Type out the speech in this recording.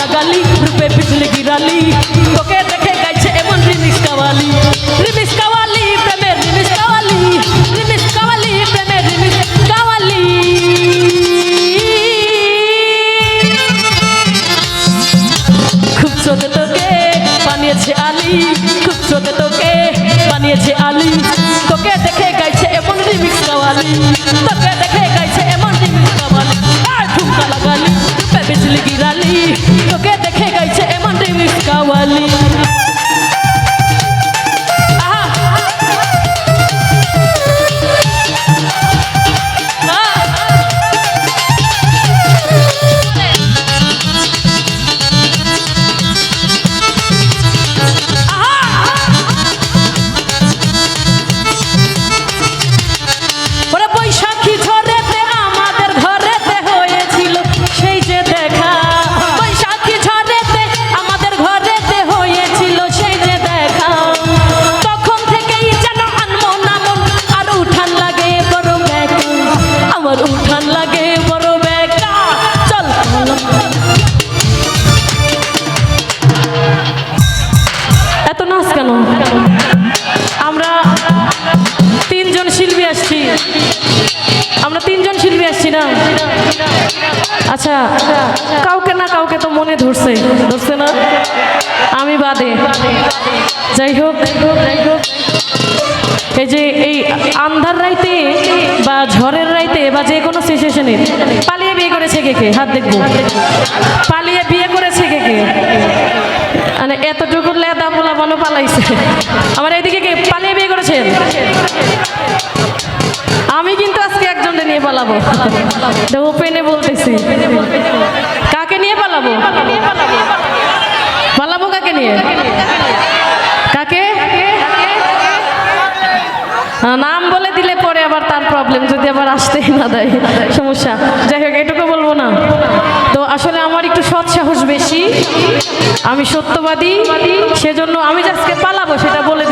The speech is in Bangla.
লাগালি, রূপে পিছলে গিরালি তোকে দেখে গাইছে এমন রিমিক্স কাওয়ালি। রিমিক্স কাওয়ালি, প্রেমের রিমিক্স কাওয়ালি। রিমিক্স কাওয়ালি, প্রেমের রিমিক্স কাওয়ালি। খুব ছোট তোকে বানিয়েছে আলি। খুব ছোট তোকে বানিয়েছে আলি। তোকে দেখে গাইছে এমন রিমিক্স কাওয়ালি। তোকে আমার উঠান লাগে, বড় বেকা। চল এত নাচ কেন? আমরা তিনজন শিল্পী আসছি। আমরা তিনজন শিল্পী আসছি না? আচ্ছা কাউকে না কাউকে তো মনে ধরছে। ধরছে না? আমি বাদে। যাই হোক। এই যে এই আন্ধার রাইতে বা ঝড়ের রাইতে বা যে কোনো সিচুয়েশনে পালিয়ে বিয়ে করেছে কে কে? হাত দেখব। পালিয়ে বিয়ে করেছে কে কে? মানে এতটুকু লেদা পোলা বানো পালাইছে। আমার এইদিকে কে? পালিয়ে বিয়ে করেছেন আমি কিন্তু আজকে একজনকে নিয়ে পালাবো। ওপেনে বলতেছি। কাকে নিয়ে পালাবো? পালাবো কাকে নিয়ে? আবার তার প্রবলেম যদি আবার আসতেই না দেয়, সমস্যা। যাই হোক, এটুকু বলব না। তো আসলে আমার একটু সৎ সাহস বেশি। আমি সত্যবাদী, সেজন্য আমি আজকে পালাবো সেটা বলে